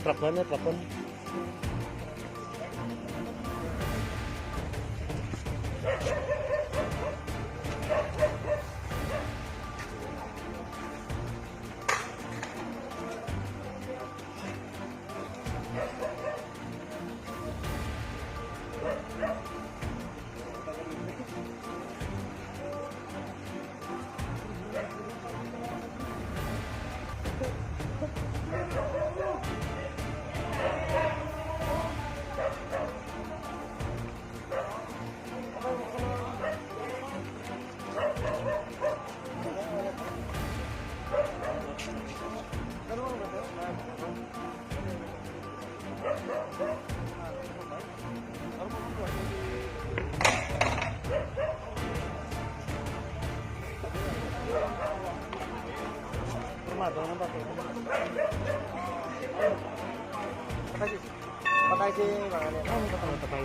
प्रपन है trapon. Formado naman ba ito? Patay si, patay si ano. Ba ito patay?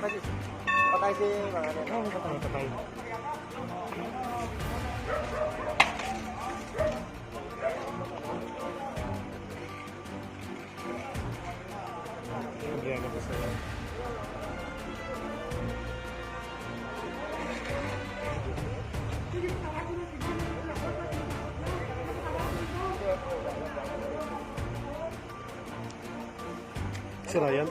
Patay si, patay si ano. Ito patay? Ayan, ako sa'yo. Si Ryan.